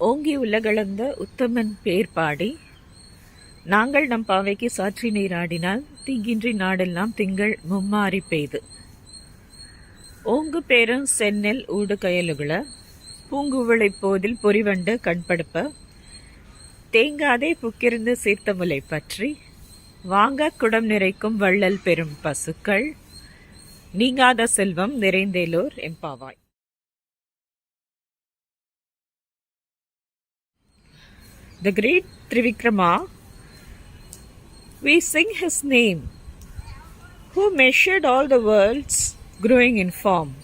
ஓங்கி உலகளந்த உத்தமன் பேர் பாடி நாங்கள் நம் பாவைக்கு சாற்றி நீராடினால் தீங்கின்றி நாடெல்லாம் திங்கள் மும்மாறி பெய்து. ஓங்கு பேரும் சென்னெல் ஊடு கயலுகள பூங்குவளை போதில் பொறிவண்டு கண்படுப்ப தேங்காதே புக்கிருந்து சீர்த்த முலை பற்றி வாங்க குடம் நிறைக்கும் வள்ளல் பெறும் பசுக்கள் நீங்காத செல்வம் நிறைந்தேலோர் எம்பாவாய் The great Trivikrama, we sing his name, who measured all the worlds growing in form.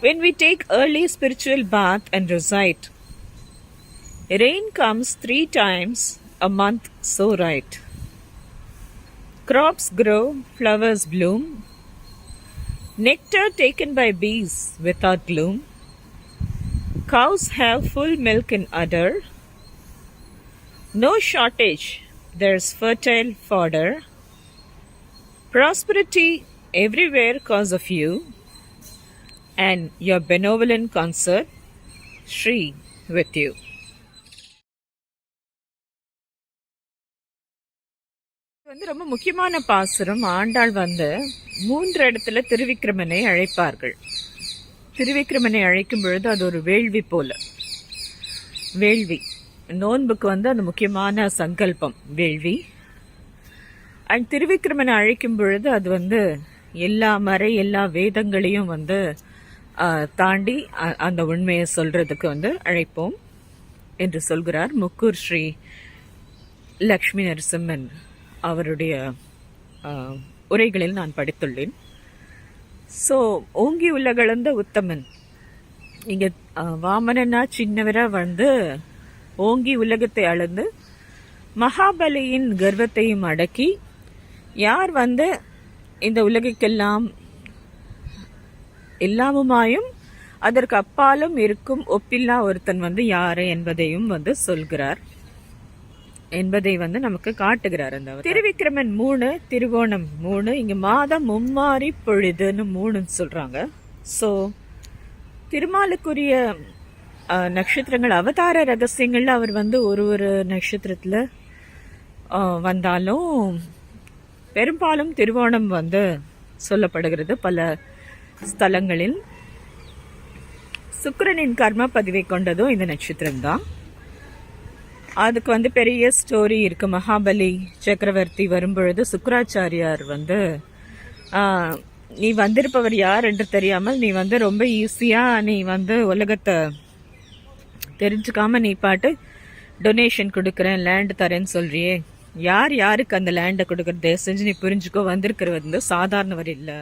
When we take early spiritual bath and recite, rain comes three times a month so right. Crops grow, flowers bloom, nectar taken by bees without gloom. Cows have full milk in udder. No shortage, there's fertile fodder. Prosperity everywhere cause of you. And your benevolent concert, Sri, with you. வந்து ரொம்ப முக்கியமான பாசுரம் ஆண்டாள் வந்து மூன்று இடத்துல திருவிக்கிரமனை அழைப்பார்கள் திருவிக்கிரமனை அழைக்கும் பொழுது அது ஒரு வேள்வி போல. வேள்வி. நோன்புக்கு வந்து அது முக்கியமான சங்கல்பம் வேள்வி. அண்ட் திருவிக்கிரமனை அழைக்கும் பொழுது அது வந்து எல்லா மறை எல்லா வேதங்களையும் வந்து தாண்டி அ- அந்த உண்மையை சொல்றதுக்கு வந்து அழைப்போம் என்று சொல்கிறார் முக்கூர் ஸ்ரீ லக்ஷ்மி நரசிம்மன் அவருடைய உரைகளில் நான் படித்துள்ளேன். ஸோ ஓங்கி உலகளந்த உத்தமன். இங்கே அஹ், வாமனனா வந்து ஓங்கி உலகத்தை அளந்து மகாபலியின் கர்வத்தையும் அடக்கி யார் வந்து இந்த உலகுக்கெல்லாம் எல்லாமுமாயும் அதற்கு அப்பாலும் இருக்கும் ஒப்பில்லா ஒருத்தன் வந்து யாரு என்பதையும் வந்து சொல்கிறார். என்பதை வந்து நமக்கு காட்டுகிறார் அந்த திருவிக்கிரமன் மூணு திருவோணம் மூணு இங்க மாதம் மும்மாறி பொழுதுன்னு மூணுன்னு சொல்றாங்க. ஸோ திருமாலுக்குரிய நட்சத்திரங்கள் அவதார ரகசியங்கள்ல அவர் வந்து ஒரு ஒரு நட்சத்திரத்துல வந்தாலும் பெரும்பாலும் திருவோணம் வந்து சொல்லப்படுகிறது பல ஸ்தலங்களில். சுக்கரனின் கர்ம பதிவை கொண்டதும் இந்த நட்சத்திரம்தான். அதுக்கு வந்து பெரிய ஸ்டோரி இருக்கு. மகாபலி சக்கரவர்த்தி வரும்பொழுது சுக்கராச்சாரியார் வந்து நீ வந்திருப்பவர் யார் என்று தெரியாமல் நீ வந்து ரொம்ப ஈஸியாக நீ வந்து உலகத்தை தெரிஞ்சுக்காம நீ பாட்டு டொனேஷன் கொடுக்குறேன் லேண்ட் தரேன்னு சொல்றியே. யார் யாருக்கு அந்த லேண்டை கொடுக்குறது? தயவு செஞ்சு நீ புரிஞ்சுக்கோ. வந்திருக்கிறது வந்து சாதாரணவர் இல்லை.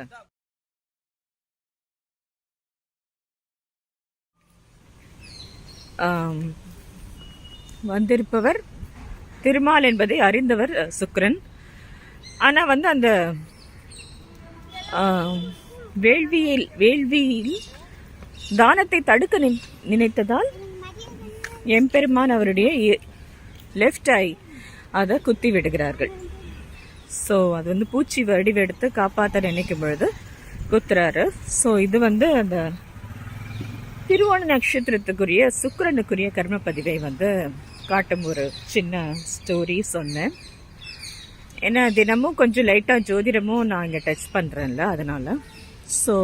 ஆம், வந்திருப்பவர் திருமால் என்பதை அறிந்தவர் சுக்ரன். ஆனால் வந்து அந்த வேள்வியில் வேள்வியில் தானத்தை தடுக்க நினை- நினைத்ததால் எம்பெருமான் அவருடைய லெஃப்ட் ஐ அதை குத்தி விடுகிறார்கள். ஸோ அது வந்து பூச்சி வடிவெடுத்து காப்பாற்ற நினைக்கும் பொழுது குத்துறாரு. ஸோ இது வந்து அந்த திருவோண நட்சத்திரத்துக்குரிய சுக்கரனுக்குரிய கர்ம பதிவை வந்து காட்டும் ஒரு சின்ன ஸ்டோரி சொன்னேன். ஏன்னா தினமும் கொஞ்சம் லைட்டாக ஜோதிடமும் நான் இங்கே டச் பண்ணுறேன்ல அதனால். ஸோ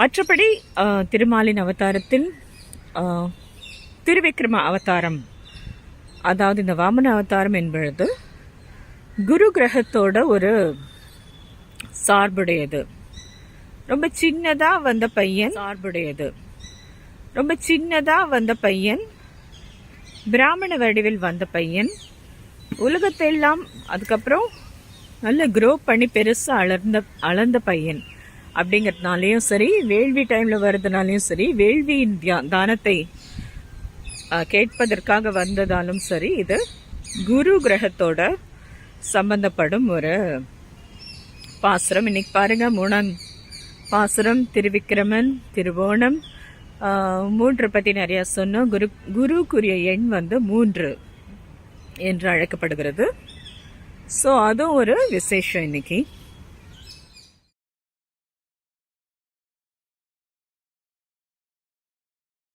மற்றபடி திருமாலின் அவதாரத்தில் திருவிக்ரம அவதாரம். அதாவது இந்த வாமன அவதாரம் என்பது குரு கிரகத்தோட ஒரு சார்புடையது. ரொம்ப சின்னதாக வந்த பையன் சார்புடையது. ரொம்ப சின்னதாக வந்த பையன் பிராமண வடிவில் வந்த பையன். உலகத்தை எல்லாம் அதுக்கப்புறம் நல்ல க்ரோ பண்ணி பெருசாக அளர்ந்த அளர்ந்த பையன். அப்படிங்கிறதுனாலையும் சரி வேள்வி டைமில் வர்றதுனாலையும் சரி வேள்வியின் தியா- தானத்தை கேட்பதற்காக வந்ததாலும் சரி இது குரு கிரகத்தோட சம்பந்தப்படும் ஒரு பாசுரம். இன்னைக்கு பாருங்கள் மூணாம் பாசுரம் திருவிக்கிரமன் திருவோணம் மூன்று பற்றி நிறையா சொன்னோம். குரு குருக்குரிய எண் வந்து மூன்று என்று அழைக்கப்படுகிறது. ஸோ அதுவும் ஒரு விசேஷம் இன்னைக்கு.